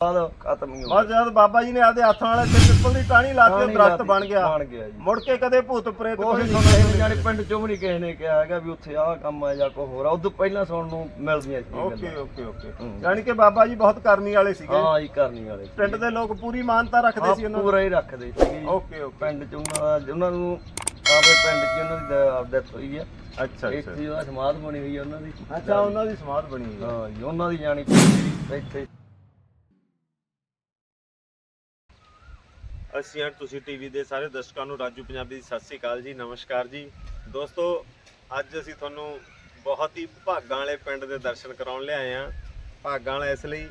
ਬਾਅਦ ਖਤਮ ਹੀ ਹੋ ਬਸ ਜਦ ਬਾਬਾ ਜੀ ਨੇ ਆਪਦੇ ਹੱਥਾਂ ਵਾਲੇ ਤੇ ਪਿੱਪਲ ਦੀ ਟਾਹਣੀ ਲਾ ਕੇ ਦਰਖਤ ਬਣ ਗਿਆ। ਬਣ ਗਿਆ ਜੀ। ਮੁੜ ਕੇ ਕਦੇ ਭੂਤ ਪ੍ਰੇਤ ਕੋਈ ਨਹੀਂ ਸੁਣਨ ਕਿਸੇ ਨੂੰ ਨੇ ਨਹੀਂ ਜਾਣੀ ਪਿੰਡ ਚੋਂ ਵੀ ਨਹੀਂ ਕਿਸੇ ਨੇ ਕਿਹਾ ਹੈਗਾ ਵੀ ਉੱਥੇ ਆਹ ਕੰਮ ਆ ਜਾਂ ਕੋਈ ਹੋਰ ਆ। ਉਦੋਂ ਪਹਿਲਾਂ ਸੁਣਨ ਨੂੰ ਮਿਲਦੀਆਂ ਸੀ ਇਹ ਓਕੇ ਗੱਲਾਂ। Okay okay. ਹੂੰ। ਯਾਨੀ ਕਿ ਬਾਬਾ ਜੀ ਬਹੁਤ ਕਰਨੀ ਵਾਲੇ ਸੀਗੇ। ਹਾਂ ਹੀ ਕਰਨੀ ਵਾਲੇ ਸੀ। ਪਿੰਡ ਦੇ ਲੋਕ ਪੂਰੀ ਮਾਨਤਾ ਰੱਖਦੇ ਸੀ ਹਾਂ, ਉਹਨਾਂ ਨੂੰ। ਪੂਰਾ ਹੀ ਰੱਖਦੇ ਜੀ। Okay okay. ਪਿੰਡ ਚ ਉਹਨਾਂ ਨੂੰ ਆਪਣੇ ਪਿੰਡ ਚ ਉਹਨਾਂ ਦੀ ਡੈਥ ਹੋਈ ਆ। ਅੱਛਾ ਅੱਛਾ। ਇੱਥੇ ਉਹਦਾ ਸਮਾਧ ਬਣੀ ਹੋਈ ਆ ਉਹਨਾਂ ਦੀ। ਅੱਛਾ ਉਹਨਾਂ ਦੀ ਸਮਾਧ ਬਣੀ ਹੋਈ ਹੈ ਹਾਂ ਜੀ ਉਹਨਾਂ ਦੀ ਜਾਣੀ ਇੱਥੇ ਅਸੀਂ ਹਾਂ ਤੁਸੀਂ ਟੀਵੀ ਦੇ ਸਾਰੇ ਦਰਸ਼ਕਾਂ ਨੂੰ ਰਾਜੂ ਪੰਜਾਬੀ ਦੀ ਸਤਿ ਸ੍ਰੀ ਅਕਾਲ ਜੀ, ਨਮਸਕਾਰ ਜੀ। ਦੋਸਤੋ, ਅੱਜ ਅਸੀਂ ਤੁਹਾਨੂੰ ਬਹੁਤ ਹੀ ਭਾਗਾਂ ਵਾਲੇ ਪਿੰਡ ਦੇ ਦਰਸ਼ਨ ਕਰਾਉਣ ਲਿਆਏ ਆ ਭਾਗਾਂ ਵਾਲਾ ਇਸ ਲਈ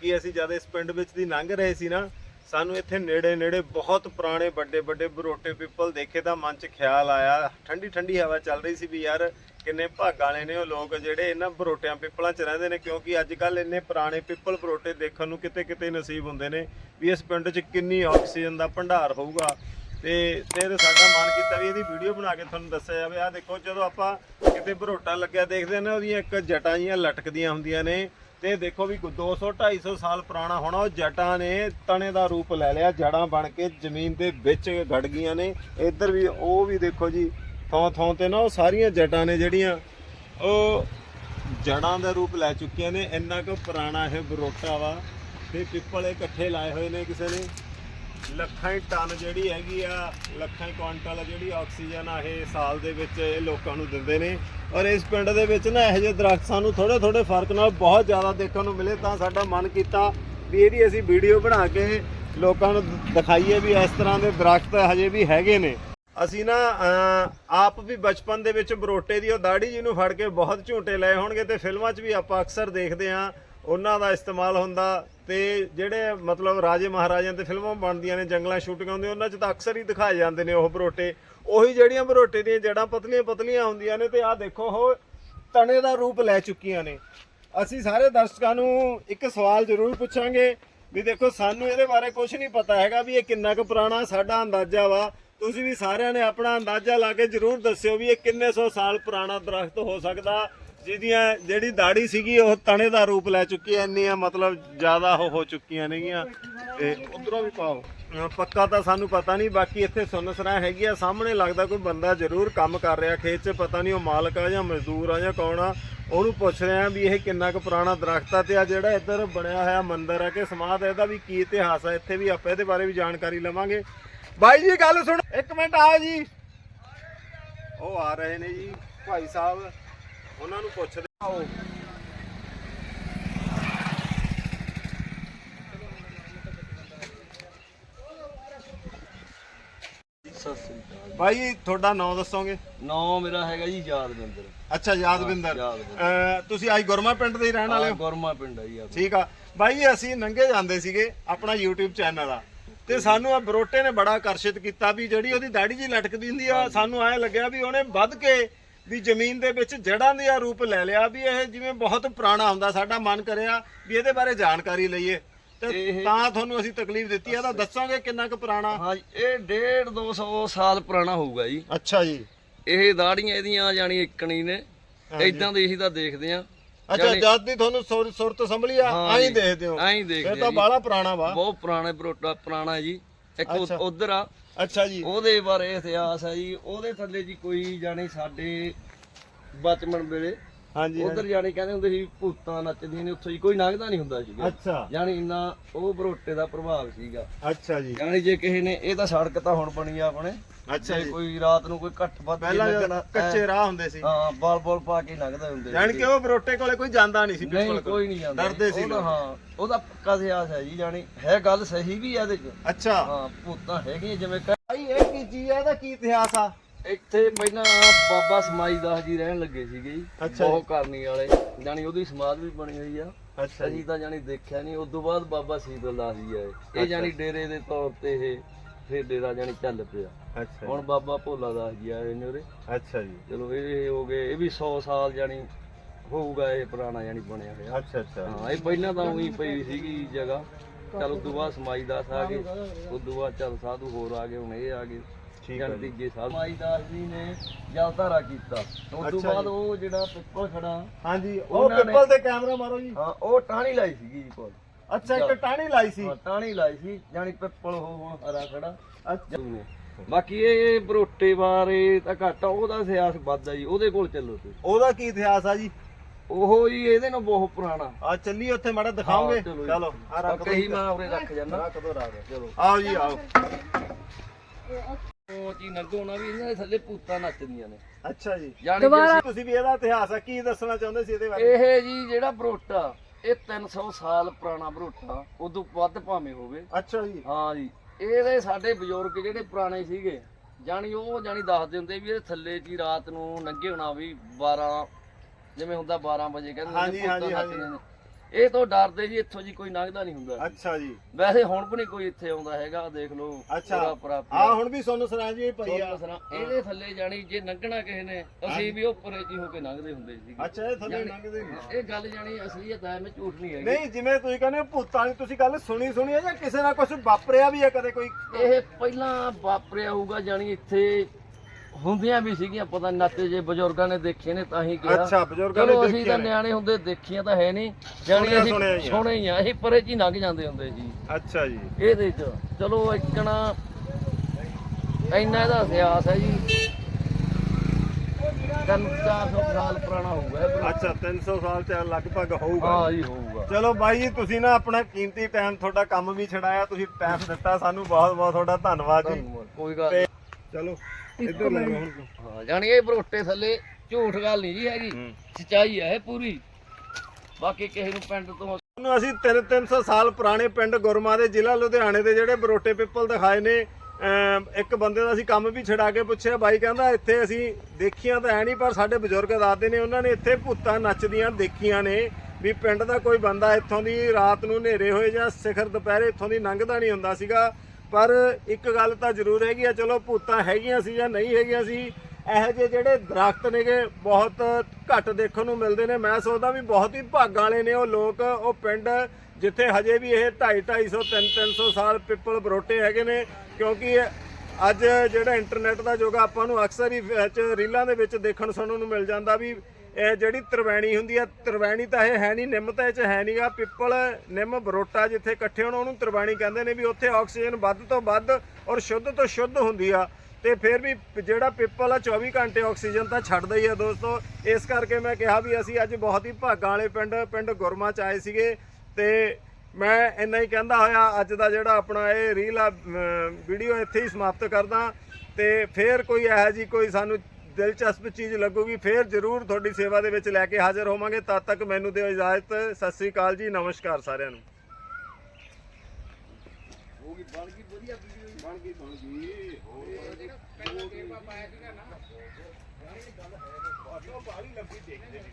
ਕਿ ਅਸੀਂ ਜਦ ਇਸ ਪਿੰਡ ਵਿੱਚ ਦੀ ਲੰਘ ਰਹੇ ਸੀ ਨਾ, ਸਾਨੂੰ ਇੱਥੇ ਨੇੜੇ ਨੇੜੇ ਬਹੁਤ ਪੁਰਾਣੇ ਵੱਡੇ ਵੱਡੇ ਬਰੋਟੇ ਪਿੱਪਲ ਦੇਖੇ ਤਾਂ ਮਨ 'ਚ ਖਿਆਲ ਆਇਆ। ਠੰਡੀ ਠੰਡੀ ਹਵਾ ਚੱਲ ਰਹੀ ਸੀ ਵੀ ਯਾਰ ਕਿੰਨੇ ਭਾਗਾਂ ਵਾਲੇ ਨੇ ਉਹ ਲੋਕ ਜਿਹੜੇ ਇਹਨਾਂ ਬਰੋਟਿਆਂ ਪਿੱਪਲਾਂ 'ਚ ਰਹਿੰਦੇ ਨੇ, ਕਿਉਂਕਿ ਅੱਜ ਕੱਲ ਇੰਨੇ ਪੁਰਾਣੇ ਪਿੱਪਲ ਬਰੋਟੇ ਦੇਖਣ ਨੂੰ ਕਿਤੇ ਕਿਤੇ ਨਸੀਬ ਹੁੰਦੇ ਨੇ ਵੀ ਇਸ ਪਿੰਡ 'ਚ ਕਿੰਨੀ ਆਕਸੀਜਨ ਦਾ ਭੰਡਾਰ ਹੋਊਗਾ। ਤੇ ਫਿਰ ਸਾਡਾ ਮਨ ਕੀਤਾ ਵੀ ਇਹਦੀ ਵੀਡੀਓ ਬਣਾ ਕੇ ਤੁਹਾਨੂੰ ਦੱਸਿਆ ਜਾਵੇ। ਆ ਦੇਖੋ, ਜਦੋਂ ਆਪਾਂ ਕਿਤੇ ਬਰੋਟਾ ਲੱਗਿਆ, ਦੇਖਦੇ ਨੇ ਉਹਦੀਆਂ ਇੱਕ ਜਟਾਂ ਜੀਆਂ ਲਟਕਦੀਆਂ ਹੁੰਦੀਆਂ ਨੇ। ਤੇ ਦੇਖੋ ਵੀ 200 250 ਸਾਲ ਪੁਰਾਣਾ ਹੋਣਾ, ਉਹ ਜਟਾਂ ਨੇ ਤਣੇ ਦਾ ਰੂਪ ਲੈ ਲਿਆ, ਜੜਾਂ ਬਣ ਕੇ ਜ਼ਮੀਨ ਦੇ ਵਿੱਚ ਗੜ ਗਈਆਂ ਨੇ। ਇੱਧਰ ਵੀ ਉਹ ਵੀ ਦੇਖੋ ਜੀ ਥਾਂ ਥਾਂ ਤੇ ਨਾ ਉਹ ਸਾਰੀਆਂ ਜਟਾਂ ਨੇ ਜਿਹੜੀਆਂ ਉਹ ਜੜਾਂ ਦਾ ਰੂਪ ਲੈ ਚੁੱਕੀਆਂ ਨੇ, ਇੰਨਾ ਕੁ ਪੁਰਾਣਾ ਇਹ ਬਰੋਟਾ ਵਾ ਤੇ ਪਿੱਪਲ ਇਕੱਠੇ ਲਾਏ ਹੋਏ ਨੇ ਕਿਸੇ ਨੇ। ਲੱਖਾਂ ਹੀ ਟਨ ਜਿਹੜੀ ਹੈਗੀ ਆ, ਲੱਖਾਂ ਹੀ ਕੁਆਂਟਲ ਜਿਹੜੀ ਆਕਸੀਜਨ ਆ ਇਹ ਸਾਲ ਦੇ ਵਿੱਚ ਇਹ ਲੋਕਾਂ ਨੂੰ ਦਿੰਦੇ ਨੇ। ਔਰ ਇਸ ਪਿੰਡ ਦੇ ਵਿੱਚ ਨਾ ਇਹੋ ਜਿਹੇ ਦਰਖਤ ਸਾਨੂੰ ਥੋੜੇ ਥੋੜੇ ਫ਼ਰਕ ਨਾਲ ਬਹੁਤ ਜ਼ਿਆਦਾ ਦੇਖਣ ਨੂੰ ਮਿਲੇ ਤਾਂ ਸਾਡਾ ਮਨ ਕੀਤਾ ਵੀ ਇਹਦੀ ਅਸੀਂ ਵੀਡੀਓ ਬਣਾ ਕੇ ਲੋਕਾਂ ਨੂੰ ਦਿਖਾਈਏ ਵੀ ਇਸ ਤਰ੍ਹਾਂ ਦੇ ਦਰਖਤ ਹਜੇ ਵੀ ਹੈਗੇ ਨੇ। ਅਸੀਂ ਨਾ ਆਪ ਵੀ ਬਚਪਨ ਦੇ ਵਿੱਚ ਬਰੋਟੇ ਦੀ, ਉਹ ਦਾੜੀ ਜੀ ਨੂੰ ਫੜ ਕੇ ਬਹੁਤ ਝੂਟੇ ਲਏ ਹੋਣਗੇ ਤੇ ਫਿਲਮਾਂ 'ਚ ਵੀ ਆਪਾਂ ਅਕਸਰ ਦੇਖਦੇ ਹਾਂ, ਉਹਨਾਂ ਦਾ ਇਸਤੇਮਾਲ ਹੁੰਦਾ ਤੇ ਜਿਹੜੇ ਮਤਲਬ ਰਾਜੇ ਮਹਾਰਾਜਿਆਂ ਤੇ ਫਿਲਮਾਂ ਬਣਦੀਆਂ ਨੇ, ਜੰਗਲਾਂ ਸ਼ੂਟਿੰਗਾਂ ਹੁੰਦੀਆਂ, ਉਹਨਾਂ 'ਚ ਤਾਂ ਅਕਸਰ ਹੀ ਦਿਖਾਏ ਜਾਂਦੇ ਨੇ ਉਹ ਬਰੋਟੇ। ਉਹੀ ਜਿਹੜੀਆਂ ਬਰੋਟੇ ਦੀਆਂ ਜੜਾਂ ਪਤਲੀਆਂ ਪਤਲੀਆਂ ਹੁੰਦੀਆਂ ਨੇ ਤੇ ਆਹ ਦੇਖੋ, ਉਹ ਤਣੇ ਦਾ ਰੂਪ ਲੈ ਚੁੱਕੀਆਂ ਨੇ। ਅਸੀਂ ਸਾਰੇ ਦਰਸ਼ਕਾਂ ਨੂੰ ਇੱਕ ਸਵਾਲ ਜ਼ਰੂਰ ਪੁੱਛਾਂਗੇ ਵੀ ਦੇਖੋ, ਸਾਨੂੰ ਇਹਦੇ ਬਾਰੇ ਕੁਝ ਨਹੀਂ ਪਤਾ ਹੈਗਾ ਵੀ ਇਹ ਕਿੰਨਾ ਕੁ ਪੁਰਾਣਾ ਸਾਡਾ ਅੰਦਾਜ਼ਾ ਵਾ। ਤੁਸੀਂ ਵੀ ਸਾਰਿਆਂ ਨੇ ਆਪਣਾ ਅੰਦਾਜ਼ਾ ਲਾ ਕੇ ਜ਼ਰੂਰ ਦੱਸਿਓ ਵੀ ਇਹ ਕਿੰਨੇ ਸੌ ਸਾਲ ਪੁਰਾਣਾ ਦਰਖਤ ਹੋ ਸਕਦਾ, ਜਿਹਦੀਆਂ ਜਿਹੜੀ ਦਾੜੀ ਸੀਗੀ ਉਹ ਤਣੇ ਦਾ ਰੂਪ ਲੈ ਚੁੱਕੀ ਐ ਇੰਨੀਆਂ ਮਤਲਬ ਜ਼ਿਆਦਾ ਉਹ ਹੋ ਚੁੱਕੀਆਂ ਨੇਗੀਆਂ। ਤੇ ਉਧਰੋਂ ਵੀ ਪਾਓ। ਪੱਕਾ ਤਾਂ ਸਾਨੂੰ ਪਤਾ ਨਹੀਂ, ਬਾਕੀ ਇੱਥੇ ਸੁੰਨਸਰਾ ਹੈਗੀ ਆ ਸਾਹਮਣੇ ਲੱਗਦਾ ਕੋਈ ਬੰਦਾ ਜ਼ਰੂਰ ਕੰਮ ਕਰ ਰਿਹਾ, ਖੇਤ 'ਚ ਪਤਾ ਨਹੀਂ ਉਹ ਮਾਲਕ ਆ ਜਾਂ ਮਜ਼ਦੂਰ ਆ ਜਾਂ ਕੌਣ ਆ, ਉਹਨੂੰ ਪੁੱਛ ਰਹੇ ਆ ਵੀ ਇਹ ਕਿੰਨਾ ਕੁ ਪੁਰਾਣਾ ਦਰਖਤ ਆ ਤੇ ਆ ਜਿਹੜਾ ਇੱਧਰ ਬਣਿਆ ਹੋਇਆ ਮੰਦਿਰ ਆ ਕਿ ਸਮਾਧ ਇਹਦਾ ਵੀ ਕੀ ਇਤਿਹਾਸ ਆ, ਇੱਥੇ ਵੀ ਆਪਾਂ ਇਹਦੇ ਬਾਰੇ ਵੀ ਜਾਣਕਾਰੀ ਲਵਾਂਗੇ। ਬਾਈ ਜੀ ਗੱਲ ਸੁਣ। ਇੱਕ ਮਿੰਟ ਆਓ ਜੀ। ਉਹ ਆ ਰਹੇ ਨੇ ਜੀ ਭਾਈ ਸਾਹਿਬ। ਉਹਨਾਂ ਨੂੰ ਪੁੱਛਦੇ ਆਓ ਸਤਿ ਸ੍ਰੀ ਅਕਾਲ ਭਾਈ ਜੀ, ਤੁਹਾਡਾ ਨਾਮ ਦੱਸੋਗੇ? ਨਾਮ ਮੇਰਾ ਹੈਗਾ ਜੀ ਯਾਦਵਿੰਦਰ। ਅੱਛਾ ਯਾਦਵਿੰਦਰ। ਅਹ ਤੁਸੀਂ ਅੱਜ ਗੁਰਮਾ ਪਿੰਡ ਦੇ ਹੀ ਰਹਿਣ ਵਾਲੇ ਹੋ? ਗੁਰਮਾ ਪਿੰਡ ਆ ਜੀ ਆਪਣਾ। ਠੀਕ ਆ। ਬਾਈ ਜੀ, ਅਸੀਂ ਨੰਗੇ ਜਾਂਦੇ ਸੀਗੇ ਆਪਣਾ YouTube ਚੈਨਲ ਆ। ਤੇ ਸਾਨੂੰ ਆ ਬਰੋਟੇ ਨੇ ਬੜਾ ਆਕਰਸ਼ਿਤ ਕੀਤਾ ਵੀ ਜਿਹੜੀ ਉਹਦੀ ਦਾੜੀ ਜੀ ਲਟਕਦੀ ਹੁੰਦੀ ਆ ਸਾਨੂੰ ਐ ਲੱਗਿਆ ਵੀ ਉਹਨੇ ਵੱਧ ਕੇ ਵੀ ਜ਼ਮੀਨ ਦੇ ਵਿੱਚ ਜੜਾਂ ਦਾ ਰੂਪ ਲੈ ਲਿਆ ਵੀ ਇਹ ਜਿਵੇਂ ਬਹੁਤ ਪੁਰਾਣਾ ਹੁੰਦਾ ਸਾਡਾ ਮਨ ਕਰਿਆ ਵੀ ਇਹਦੇ ਬਾਰੇ ਜਾਣਕਾਰੀ ਲਈਏ। ਤੇ ਇਹ- ਤਾਂ ਤੁਹਾਨੂੰ ਅਸੀਂ ਤਕਲੀਫ ਦਿੱਤੀ ਆ ਤਾਂ ਦੱਸੋਗੇ ਕਿੰਨਾ ਕੁ ਪੁਰਾਣਾ? ਹਾਂ ਇਹ 1.5 200 ਸਾਲ ਪੁਰਾਣਾ ਹੋਊਗਾ ਜੀ। ਅੱਛਾ ਜੀ। ਇਹ ਦਾੜੀਆਂ ਇਹਦੀਆਂ ਜਾਣੀ ਇੱਕਣੀ ਨੇ ਇਦਾਂ ਦੇ ਅਸੀਂ ਤਾਂ ਦੇਖਦੇ ਆ। ਅੱਛਾ ਜਦ ਦੀ ਤੁਹਾਨੂੰ ਸੁਰ- ਸੁਰਤ ਸੰਭਲੀ ਆ ਹਾਂ ਜੀ, ਦੇਖਦੇ ਹੋ। ਐਂ ਹੀ ਫਿਰ ਦੇਖਦੇ ਤਾਂ ਆ ਜੀ। ਬਾਲਾ ਪੁਰਾਣਾ ਵਾ। ਬਹੁਤ ਪੁਰਾਣੇ ਬਰੋਟਾ ਪੁਰਾਣਾ ਜੀ। ਇੱਕ ਅੱਛਾ। ਉਧਰ ਆ। ਅੱਛਾ ਜੀ। ਉਹਦੇ ਬਾਰੇ ਇਤਿਹਾਸ ਹੈ ਜੀ। ਉਹਦੇ ਥੱਲੇ ਜੀ ਕੋਈ ਜਾਣੀ ਸਾਡੇ ਬਚਪਨ ਵੇਲੇ ਹਾਂਜੀ ਉਧਰ ਜਾਣੀ ਕਹਿੰਦੇ ਹੁੰਦੇ ਸੀ ਭੂਤਾਂ ਨੱਚਦੀਆਂ ਨੇ ਉੱਥੋਂ ਜੀ ਕੋਈ ਲੰਘਦਾ ਨਹੀਂ ਹੁੰਦਾ ਸੀਗਾ। ਅੱਛਾ। ਜਾਣੀ ਇੰਨਾ ਉਹ ਬਰੋਟੇ ਦਾ ਪ੍ਰਭਾਵ ਸੀਗਾ। ਅੱਛਾ ਜੀ। ਜਾਣੀ ਜੇ ਕਿਸੇ ਨੇ ਇਹ ਤਾਂ ਸੜਕ ਤਾਂ ਹੁਣ ਬਣੀ ਆ ਆਪਣੇ। ਅੱਛਾ ਜੇ ਕੋਈ ਰਾਤ ਨੂੰ ਕੋਈ ਘੱਟ ਵੱਧ ਪਹਿਲਾਂ ਕੱਚੇ ਰਾਹ ਹੁੰਦੇ ਸੀ। ਹਾਂ ਬਾਲ ਬਾਲ ਪਾ ਕੇ ਲੰਘਦੇ ਹੁੰਦੇ ਜਾਣ। ਕੇ ਉਹ ਬਰੋਟੇ ਕੋਲੇ ਕੋਈ ਜਾਂਦਾ ਨਹੀਂ ਸੀ ਬਿਲਕੁਲ ਕੋਈ ਨਹੀਂ ਜਾਂਦਾ ਡਰਦੇ ਸੀ। ਹਾਂ ਉਹਦਾ ਪੱਕਾ ਇਤਿਹਾਸ ਹੈ ਜੀ ਜਾਣੀ ਹੈ ਗੱਲ ਸਹੀ ਵੀ ਆ ਇਹਦੇ ਚ। ਅੱਛਾ। ਹਾਂ ਭੂਤਾਂ ਹੈਗੀਆਂ ਜਿਵੇਂ ਕ- ਭਾਈ ਇਹ ਕੀ ਚੀਜ਼ ਹੈ ਇਹਦਾ ਕੀ ਇਤਿਹਾਸ ਆ? ਇੱਥੇ ਪਹਿਲਾਂ ਬਾਬਾ ਸਮਾਈ ਦਾਸ ਜੀ ਰਹਿਣ ਲੱਗੇ ਸੀਗੇ ਜੀ ਅੱਛਾ ਬਹੁਤ ਕਰਨੀ ਵਾਲੇ ਜਾਣੀ ਉਹਦੀ ਸਮਾਧ ਵੀ ਬਣੀ ਹੋਈ ਆ। ਅੱਛਾ ਅਸੀਂ ਤਾਂ ਜਾਣੀ ਦੇਖਿਆ ਨਹੀਂ ਉਸ ਤੋਂ ਬਾਅਦ ਬਾਬਾ ਸੀਤਲ ਦਾਸ ਜੀ ਆਏ। ਇਹ ਜਾਣੀ ਡੇਰੇ ਦੇ ਤੌਰ ਤੇ ਇਹ ਫਿਰ ਡੇਰਾ ਜਾਣੀ ਚੱਲ ਪਿਆ। ਅੱਛਾ ਹੁਣ ਬਾਬਾ ਭੋਲਾ ਦਾਸ ਜੀ ਆਏ ਨੇ ਉਰੇ। ਅੱਛਾ ਜੀ। ਚਲੋ ਇਹ ਹੋ ਗਏ ਇਹ ਵੀ 100 ਸਾਲ ਜਾਣੀ ਹੋਊਗਾ ਇਹ ਪੁਰਾਣਾ ਜਾਣੀ ਬਣਿਆ ਹੋਇਆ। ਅੱਛਾ ਅੱਛਾ ਹਾਂ ਇਹ ਪਹਿਲਾਂ ਤਾਂ ਉਹੀ ਪਈ ਸੀਗੀ ਜਗ੍ਹਾ। ਚਲ ਉਸ ਤੋਂ ਬਾਅਦ ਸਮਾਈ ਦਾਸ ਆ ਗਏ ਉਸ ਤੋਂ ਬਾਅਦ ਚਲ ਸਾਧੂ ਹੋਰ ਆ ਗਏ ਹੁਣ ਇਹ ਆ ਗਏ। ਠੀਕ ਹੈ ਜਾਣੀ ਜੀ। ਤੀਜੇ ਸਾਲ ਸਮਾਈ ਦਾਸ ਜੀ ਨੇ ਜਲਧਾਰਾ ਕੀਤਾ। ਉਸ ਤੋਂ ਅੱਛਾ ਬਾਅਦ ਜੀ। ਉਹ ਜਿਹੜਾ ਪਿੱਪਲ ਖੜਾ ਹਾਂਜੀ ਉਹ ਉਹਨਾਂ ਨੇ- ਪਿੱਪਲ ਤੇ ਕੈਮਰਾ ਮਾਰੋ ਜੀ। ਹਾਂ ਉਹ ਟਾਹਣੀ ਲਾਈ ਸੀਗੀ ਜੀ ਕੋਲ। ਅੱਛਾ ਇੱਕ ਟਾਣੀ ਲਾਈ ਸੀ। ਹਾਂ, ਟਾਹਣੀ ਲਾਈ ਸੀ ਜਾਨੀ ਪਿੱਪਲ ਹੋ ਹੁਣ ਹਰਾ ਖੜਾ। ਅੱਛਾ। ਬਾਕੀ ਇਹ ਬਰੋਟੇ ਬਾਰੇ ਤਾਂ ਘੱਟ ਆ ਉਹਦਾ ਇਤਿਹਾਸ ਵੱਧ ਆ ਜੀ ਉਹਦੇ ਕੋਲ ਚੱਲੋ ਤੁਸੀਂ। ਉਹਦਾ ਕੀ ਇਤਿਹਾਸ ਆ ਜੀ? ਉਹ ਜੀ ਇਹਦੇ ਨਾਲ ਬਹੁਤ ਪੁਰਾਣਾ। ਆ ਚੱਲੀ ਉੱਥੇ ਮਾੜਾ ਦਿਖਾਓਗੇ? ਹਾਂ, ਚਲੋ ਜੀ। ਚਲੋ ਆ ਰੱਖ ਦੋ ਕਹੀ ਮੈਂ ਉਰੇ ਰੱਖ ਦੋ ਚਲੋ। ਆਓ ਜੀ ਆਓ। ਉਹ ਚੀ ਨੰਗੋਣਾ ਵੀ ਇਹਨਾਂ ਦੇ ਥੱਲੇ ਭੂਤਾਂ ਨੱਚਦੀਆਂ ਨੇ। ਅੱਛਾ ਜੀ। ਜਾਣੀ ਕਿ ਤੁਸੀਂ ਵੀ ਇਹਦਾ ਇਤਿਹਾਸ ਆ ਕੀ ਦੱਸਣਾ ਚਾਹੁੰਦੇ ਸੀ ਇਹਦੇ ਬਾਰੇ? ਇਹ ਜੀ ਜਿਹੜਾ ਬਰੋਟਾ ਇਹ 300 ਸਾਲ ਪੁਰਾਣਾ ਬਰੋਟਾ ਉਦੋਂ ਵੱਧ ਭਾਵੇਂ ਹੋਵੇ। ਅੱਛਾ ਜੀ। ਹਾਂ ਜੀ। ਇਹਦੇ ਸਾਡੇ ਬਜ਼ੁਰਗ ਜਿਹੜੇ ਪੁਰਾਣੇ ਸੀਗੇ ਜਾਣੀ ਉਹ ਜਾਣੀ ਦੱਸਦੇ ਹੁੰਦੇ ਵੀ ਇਹ ਥੱਲੇ ਜੀ ਰਾਤ ਨੂੰ ਲੰਘੇ ਹੋਣਾ ਵੀ 12 ਜਿਵੇਂ ਹੁੰਦਾ 12 ਵਜੇ ਕਹਿੰਦੇ ਹਾਂਜੀ, ਹਾਂਜੀ, ਹਾਂਜੀ। ਇਹ ਤੋਂ ਡਰਦੇ ਜੀ ਇੱਥੋਂ ਜੀ ਕੋਈ ਲੰਘਦਾ ਨਹੀਂ ਹੁੰਦਾ। ਅੱਛਾ ਜੀ। ਵੈਸੇ ਹੁਣ ਵੀ ਨਹੀਂ ਕੋਈ ਇੱਥੇ ਆਉਂਦਾ ਹੈਗਾ ਦੇਖ ਲਓ। ਅੱਛਾ। ਆ ਹੁਣ ਵੀ ਸੋਨੂੰ ਸਰਾਂ ਜੀ ਪਈ ਆ। ਇਹਦੇ ਥੱਲੇ ਜਾਣੀ ਜੇ ਲੰਘਣਾ ਕਿਸੇ ਨੇ ਅਸੀਂ ਵੀ ਉੱਪਰ ਜੀ ਹੋ ਕੇ ਲੰਘਦੇ ਹੁੰਦੇ ਸੀ। ਅੱਛਾ ਇਹ ਥੱਲੇ ਲੰਘਦੇ ਇਹ ਗੱਲ ਜਾਣੀ ਅਸਲੀਅਤ ਹੈ ਮੈਂ ਝੂਠ ਨਹੀਂ ਹੈਗੀ। ਨਹੀਂ ਜਿਵੇਂ ਤੁਸੀਂ ਕਹਿੰਦੇ ਹੋ ਭੂਤਾਂ ਦੀ ਤੁਸੀਂ ਗੱਲ ਸੁਣੀ ਸੁਣੀ ਹੈ ਜਾਂ ਕਿਸੇ ਨਾਲ ਕੁਝ ਵਾਪਰਿਆ ਵੀ ਹੈ ਕਦੇ ਕੋਈ ਇਹ ਪਹਿਲਾਂ ਵਾਪਰਿਆ ਹੋਊਗਾ ਜਾਣੀ ਇੱਥੇ ਹੁੰਦੀਆਂ ਵੀ ਸੀਗੀਆਂ ਪਤਾ ਨਹੀਂ ਨੱਤੇ ਜੇ ਬਜ਼ੁਰਗਾਂ ਨੇ ਦੇਖੇ ਨੇ ਤਾਂ ਹੀ ਕਿਹਾ। ਅੱਛਾ ਬਜ਼ੁਰਗਾਂ ਨੇ ਚਲੋ ਅਸੀਂ ਦੇਖਿਆ ਤਾਂ ਨਿਆਣੇ ਹੁੰਦੇ ਦੇਖੀਆਂ ਤਾਂ ਹੈ ਨਹੀਂ ਜਾਣੀ ਸੁਣਿਆ ਅਸੀਂ ਸੁਣਿਆ ਹੀ ਆ। ਸੁਣੇ ਹੀ ਆ। ਅਸੀਂ ਪਰੇ ਹੀ ਲੰਘ ਜਾਂਦੇ ਹੁੰਦੇ ਜੀ ਅੱਛਾ ਜੀ। ਇਹਦੇ ਚ। ਚਲੋ ਇੱਕਣਾ ਇੰਨਾ ਇਹਦਾ ਇਤਿਹਾਸ ਹੈ ਜੀ। ਤਿੰਨ ਚਾਰ ਸੌ ਸਾਲ ਪੁਰਾਣਾ ਹੋਊਗਾ ਇਹ ਬਣਾ- ਅੱਛਾ 300 ਸਾਲ ਚ ਲਗਭਗ ਹੋਊਗਾ। ਹਾਂ ਜੀ ਹੋਊਗਾ। ਚਲੋ ਬਾਈ ਜੀ ਤੁਸੀਂ ਨਾ ਆਪਣਾ ਕੀਮਤੀ ਟਾਈਮ ਤੁਹਾਡਾ ਕੰਮ ਵੀ ਛਡਾਇਆ ਤੁਸੀਂ ਟਾਈਮ ਦਿੱਤਾ ਸਾਨੂੰ ਬਹੁਤ ਬਹੁਤ ਤੁਹਾਡਾ ਧੰਨਵਾਦ ਜੀ। ਧੰਨਵਾਦ। ਕੋਈ ਗੱਲ ਤੇ ਚਲੋ। ਇੱਧਰ ਲੈ ਲਓ ਹੁਣ ਹਾਂ ਜਾਣੀ ਇਹ ਬਰੋਟੇ ਥੱਲੇ ਝੂਠ ਗੱਲ ਨਹੀਂ ਜੀ ਹੈਗੀ। ਸਚਾਈ ਹੈ ਇਹ ਪੂਰੀ। ਬਾਕੀ ਕਿਸੇ ਨੂੰ ਪਿੰਡ ਤੋਂ ਤੁਹਾਨੂੰ ਅਸੀਂ 3-300 ਸਾਲ ਪੁਰਾਣੇ ਪਿੰਡ ਗੁਰਮਾ ਦੇ ਜ਼ਿਲ੍ਹਾ ਲੁਧਿਆਣੇ ਦੇ ਜਿਹੜੇ ਬਰੋਟੇ ਪਿੱਪਲ ਦਿਖਾਏ ਨੇ ਇੱਕ ਬੰਦੇ ਦਾ ਅਸੀਂ ਕੰਮ ਵੀ ਛਡਾ ਕੇ ਪੁੱਛਿਆ ਬਾਈ ਕਹਿੰਦਾ ਇੱਥੇ ਅਸੀਂ ਦੇਖੀਆਂ ਤਾਂ ਹੈ ਨਹੀਂ ਪਰ ਸਾਡੇ ਬਜ਼ੁਰਗ ਦੱਸਦੇ ਨੇ ਉਹਨਾਂ ਨੇ ਇੱਥੇ ਭੂਤਾਂ ਨੱਚਦੀਆਂ ਦੇਖੀਆਂ ਨੇ ਵੀ ਪਿੰਡ ਦਾ ਕੋਈ ਬੰਦਾ ਇੱਥੋਂ ਦੀ ਰਾਤ ਨੂੰ ਹਨੇਰੇ ਹੋਏ ਜਾਂ ਸਿਖਰ ਦੁਪਹਿਰੇ ਇੱਥੋਂ ਦੀ ਲੰਘਦਾ ਨਹੀਂ ਹੁੰਦਾ ਸੀਗਾ। ਪਰ ਇੱਕ ਗੱਲ ਤਾਂ ਜ਼ਰੂਰ ਹੈਗੀ ਆ ਚਲੋ ਭੂਤਾਂ ਹੈਗੀਆਂ ਸੀ ਜਾਂ ਨਹੀਂ ਹੈਗੀਆਂ ਸੀ ਇਹੋ ਜਿਹੇ ਜਿਹੜੇ ਦਰਖਤ ਨੇਗੇ ਬਹੁਤ ਘੱਟ ਦੇਖਣ ਨੂੰ ਮਿਲਦੇ ਨੇ। ਮੈਂ ਸੋਚਦਾ ਵੀ ਬਹੁਤ ਹੀ ਭਾਗਾਂ ਵਾਲੇ ਨੇ ਉਹ ਲੋਕ ਉਹ ਪਿੰਡ ਜਿੱਥੇ ਹਜੇ ਵੀ ਇਹ 2.5 250 3 300 ਸਾਲ ਪਿੱਪਲ ਬਰੋਟੇ ਹੈਗੇ ਨੇ ਕਿਉਂਕਿ ਅੱਜ ਜਿਹੜਾ ਇੰਟਰਨੈਟ ਦਾ ਯੁੱਗ ਆ, ਆਪਾਂ ਨੂੰ ਅਕਸਰ ਹੀ ਰੀਲਾਂ ਦੇ ਵਿੱਚ ਦੇਖਣ ਸੁਣਨ ਨੂੰ ਮਿਲ ਜਾਂਦਾ ਵੀ ਇਹ ਜਿਹੜੀ ਤਰਵੈਣੀ ਹੁੰਦੀ ਆ, ਤਰਵੈਣੀ ਤਾਂ ਇਹ ਹੈ ਨਹੀਂ, ਨਿੰਮ ਤਾਂ ਇਹ ਚ ਹੈ ਨਹੀਂਗਾ ਪਿੱਪਲ, ਨਿੰਮ, ਬਰੋਟਾ ਜਿੱਥੇ ਇਕੱਠੇ ਹੋਣ, ਉਹਨੂੰ ਤਰਵੈਣੀ ਕਹਿੰਦੇ ਨੇ ਵੀ ਉੱਥੇ ਆਕਸੀਜਨ ਵੱਧ ਤੋਂ ਵੱਧ ਔਰ ਸ਼ੁੱਧ ਤੋਂ ਸ਼ੁੱਧ ਹੁੰਦੀ ਆ। ਤੇ ਫਿਰ ਵੀ ਜਿਹੜਾ ਪਿੱਪਲ ਆ 24 ਘੰਟੇ ਆਕਸੀਜਨ ਤਾਂ ਛੱਡਦਾ ਹੀ ਆ ਦੋਸਤੋ। ਇਸ ਕਰਕੇ ਮੈਂ ਕਿਹਾ ਵੀ ਅਸੀਂ ਅੱਜ ਬਹੁਤ ਹੀ ਭਾਗਾਂ ਵਾਲੇ ਪਿੰਡ ਪਿੰਡ ਗੁਰਮਾ ਚ ਆਏ ਸੀਗੇ। ਤੇ ਮੈਂ ਇੰਨਾ ਹੀ ਕਹਿੰਦਾ ਹੋਇਆ, ਅੱਜ ਦਾ ਜਿਹੜਾ ਆਪਣਾ ਇਹ ਰੀਲ ਆ ਵੀਡੀਓ ਇੱਥੇ ਹੀ ਸਮਾਪਤ ਕਰਦਾ। ਤੇ ਫਿਰ ਕੋਈ ਇਹੋ ਜੀ ਕੋਈ ਸਾਨੂੰ ਦਿਲਚਸਪ ਚੀਜ਼ ਲੱਗੂਗੀ, ਫਿਰ ਜ਼ਰੂਰ ਤੁਹਾਡੀ ਸੇਵਾ ਦੇ ਵਿੱਚ ਲੈ ਕੇ ਹਾਜ਼ਰ ਹੋਵਾਂਗੇ। ਤਦ ਤੱਕ ਮੈਨੂੰ ਦਿਓ ਇਜਾਜ਼ਤ। ਸਤਿ ਸ੍ਰੀ ਅਕਾਲ ਜੀ, ਨਮਸਕਾਰ ਸਾਰਿਆਂ ਨੂੰ। ਹੋ ਗਈ ਬਣ ਗਈ ਵਧੀਆ ਵੀਡੀਓ ਬਣ ਗਈ ਬਣ ਗਈ ਪਿੰਡ ਟੇਪਾ ਪਾਇਆ ਸੀਗਾ ਨਾ ਬਾਹਲੀ ਲੱਗੀ ਦੇਖਦੇ ਨੇ